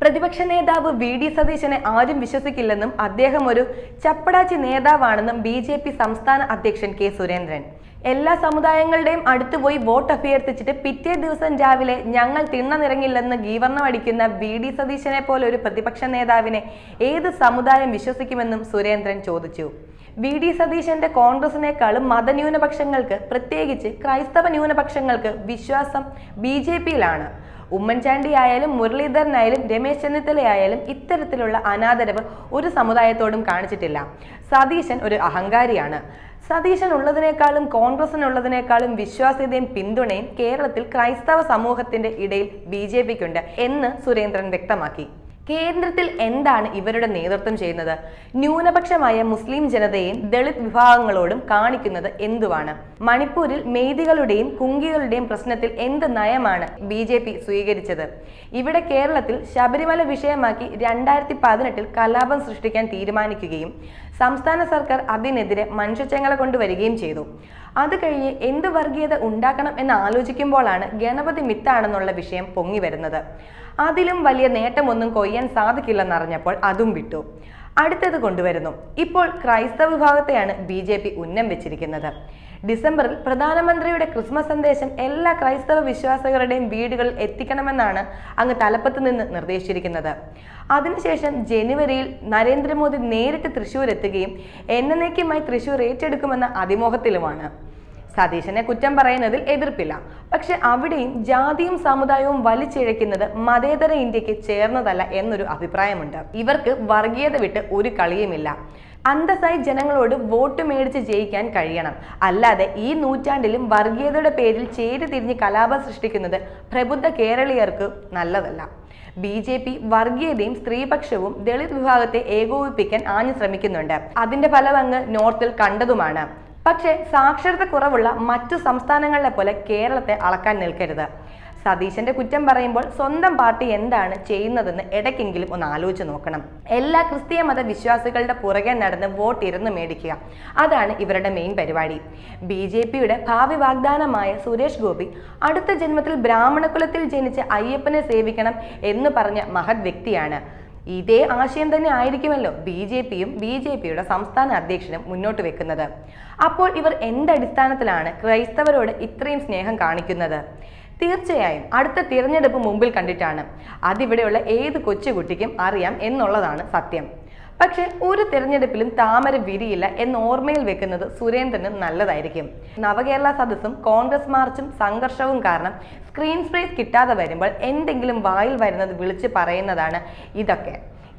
പ്രതിപക്ഷ നേതാവ് V D സതീശനെ ആരും വിശ്വസിക്കില്ലെന്നും അദ്ദേഹം ഒരു ചപ്പടാച്ചി നേതാവാണെന്നും ബി ജെ പി സംസ്ഥാന അധ്യക്ഷൻ കെ സുരേന്ദ്രൻ. എല്ലാ സമുദായങ്ങളുടെയും അടുത്തുപോയി വോട്ട് അഭ്യർത്ഥിച്ചിട്ട് പിറ്റേ ദിവസം രാവിലെ ഞങ്ങൾ തിണ്ണനിറങ്ങില്ലെന്ന് ഗീവർണം അടിക്കുന്ന വി ഡി സതീശനെ പോലെ ഒരു പ്രതിപക്ഷ നേതാവിനെ ഏത് സമുദായം വിശ്വസിക്കുമെന്നും സുരേന്ദ്രൻ ചോദിച്ചു. വി ഡി സതീശന്റെ കോൺഗ്രസിനേക്കാളും മതന്യൂനപക്ഷങ്ങൾക്ക് പ്രത്യേകിച്ച് ക്രൈസ്തവ ന്യൂനപക്ഷങ്ങൾക്ക് വിശ്വാസം ബി ജെ പിയിലാണ്. ഉമ്മൻചാണ്ടി ആയാലും മുരളീധരനായാലും രമേശ് ചെന്നിത്തലയായാലും ഇത്തരത്തിലുള്ള അനാദരവ് ഒരു സമുദായത്തോടും കാണിച്ചിട്ടില്ല. സതീശൻ ഒരു അഹങ്കാരിയാണ്. സതീശൻ ഉള്ളതിനേക്കാളും കോൺഗ്രസിനുള്ളതിനേക്കാളും വിശ്വാസ്യതയും പിന്തുണയും കേരളത്തിൽ ക്രൈസ്തവ സമൂഹത്തിന്റെ ഇടയിൽ ബി ജെ പിക്കുണ്ട് എന്ന് സുരേന്ദ്രൻ വ്യക്തമാക്കി. കേന്ദ്രത്തിൽ എന്താണ് ഇവരുടെ നേതൃത്വം ചെയ്യുന്നത്? ന്യൂനപക്ഷമായ മുസ്ലിം ജനതയെയും ദളിത് വിഭാഗങ്ങളോടും കാണിക്കുന്നത് എന്തുവാണ്? മണിപ്പൂരിൽ മെയ്തികളുടെയും കുങ്കികളുടെയും പ്രശ്നത്തിൽ എന്ത് നയമാണ് ബി ജെ പി സ്വീകരിച്ചത്? ഇവിടെ കേരളത്തിൽ ശബരിമല വിഷയമാക്കി രണ്ടായിരത്തി പതിനെട്ടിൽ കലാപം സൃഷ്ടിക്കാൻ തീരുമാനിക്കുകയും സംസ്ഥാന സർക്കാർ അതിനെതിരെ മനുഷ്യച്ചങ്ങല കൊണ്ടുവരികയും ചെയ്തു. അത് കഴിഞ്ഞ് എന്ത് വർഗീയത ഉണ്ടാക്കണം എന്ന് ആലോചിക്കുമ്പോഴാണ് ഗണപതി മിത്താണെന്നുള്ള വിഷയം പൊങ്ങി വരുന്നത്. അതിലും വലിയ നേട്ടമൊന്നും കൊയ്യാൻ സാധിക്കില്ലെന്നറിഞ്ഞപ്പോൾ അതും വിട്ടു. അടുത്തത് കൊണ്ടുവരുന്നു. ഇപ്പോൾ ക്രൈസ്തവ വിഭാഗത്തെയാണ് ബി ജെ പി ഉന്നം വെച്ചിരിക്കുന്നത്. ഡിസംബറിൽ പ്രധാനമന്ത്രിയുടെ ക്രിസ്മസ് സന്ദേശം എല്ലാ ക്രൈസ്തവ വിശ്വാസികളുടെയും വീടുകളിൽ എത്തിക്കണമെന്നാണ് അങ്ങ് തലപ്പത്ത് നിന്ന് നിർദ്ദേശിച്ചിരിക്കുന്നത്. അതിനുശേഷം ജനുവരിയിൽ നരേന്ദ്രമോദി നേരിട്ട് തൃശൂർ എത്തുകയും എന്നേക്കുമായി തൃശൂർ ഏറ്റെടുക്കുമെന്ന അതിമോഹത്തിലുമാണ്. സതീശനെ കുറ്റം പറയുന്നതിൽ എതിർപ്പില്ല. പക്ഷെ അവിടെയും ജാതിയും സമുദായവും വലിച്ചിഴയ്ക്കുന്നത് മതേതര ഇന്ത്യയ്ക്ക് ചേർന്നതല്ല എന്നൊരു അഭിപ്രായമുണ്ട്. ഇവർക്ക് വർഗീയത വിട്ട് ഒരു കളിയുമില്ല. അന്തസ്സായി ജനങ്ങളോട് വോട്ട് മേടിച്ച് ജയിക്കാൻ കഴിയണം. അല്ലാതെ ഈ നൂറ്റാണ്ടിലും വർഗീയതയുടെ പേരിൽ ചേരി തിരിഞ്ഞ് കലാപം സൃഷ്ടിക്കുന്നത് പ്രബുദ്ധ കേരളീയർക്ക് നല്ലതല്ല. ബി ജെ പി വർഗീയതയും സ്ത്രീപക്ഷവും ദളിത് വിഭാഗത്തെ ഏകോപിപ്പിക്കാൻ ആഞ്ഞു ശ്രമിക്കുന്നുണ്ട്. അതിന്റെ ഫലം അങ്ങ് നോർത്തിൽ കണ്ടതുമാണ്. പക്ഷേ സാക്ഷരത കുറവുള്ള മറ്റു സംസ്ഥാനങ്ങളിലെ പോലെ കേരളത്തെ അളക്കാൻ നിൽക്കരുത്. സതീശന്റെ കുറ്റം പറയുമ്പോൾ സ്വന്തം പാർട്ടി എന്താണ് ചെയ്യുന്നതെന്ന് ഇടയ്ക്കെങ്കിലും ഒന്ന് ആലോചിച്ച് നോക്കണം. എല്ലാ ക്രിസ്തീയ മത വിശ്വാസികളുടെ പുറകെ നടന്ന് വോട്ട് ഇരുന്ന് മേടിക്കുക. അതാണ് ഇവരുടെ മെയിൻ പരിപാടി. ബി ജെ പിയുടെ ഭാവി വാഗ്ദാനമായ സുരേഷ് ഗോപി അടുത്ത ജന്മത്തിൽ ബ്രാഹ്മണകുലത്തിൽ ജനിച്ച് അയ്യപ്പനെ സേവിക്കണം എന്ന് പറഞ്ഞ മഹത് വ്യക്തിയാണ്. ഇതേ ആശയം തന്നെ ആയിരിക്കുമല്ലോ ബി ജെ പിയും ബി ജെ പിയുടെ സംസ്ഥാന അധ്യക്ഷനും മുന്നോട്ട് വെക്കുന്നത്. അപ്പോൾ ഇവർ എന്തടിസ്ഥാനത്തിലാണ് ക്രൈസ്തവരോട് ഇത്രയും സ്നേഹം കാണിക്കുന്നത്? തീർച്ചയായും അടുത്ത തിരഞ്ഞെടുപ്പ് മുമ്പിൽ കണ്ടിട്ടാണ്. അതിവിടെയുള്ള ഏത് കൊച്ചുകുട്ടിക്കും അറിയാം എന്നുള്ളതാണ് സത്യം. പക്ഷെ ഒരു തിരഞ്ഞെടുപ്പിലും താമര വിരിയില്ല എന്ന് ഓർമ്മയിൽ വെക്കുന്നത് സുരേന്ദ്രന് നല്ലതായിരിക്കും. നവകേരള സദസ്സും കോൺഗ്രസ് മാർച്ചും സംഘർഷവും കാരണം സ്ക്രീൻ സ്പേസ് കിട്ടാതെ വരുമ്പോൾ എന്തെങ്കിലും വായിൽ വരുന്നത് വിളിച്ച് പറയുന്നതാണ് ഇതൊക്കെ.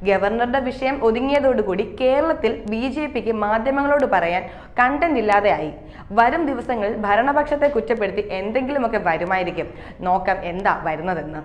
ഗവർണറുടെ വിഷയം ഒതുങ്ങിയതോടുകൂടി കേരളത്തിൽ ബി ജെ പിക്ക് മാധ്യമങ്ങളോട് പറയാൻ കണ്ടന്റ് ഇല്ലാതെയായി വരും ദിവസങ്ങളിൽ ഭരണപക്ഷത്തെ കുറ്റപ്പെടുത്തി എന്തെങ്കിലുമൊക്കെ വരുമായിരിക്കും. നോക്കാം എന്താ വരുന്നതെന്ന്.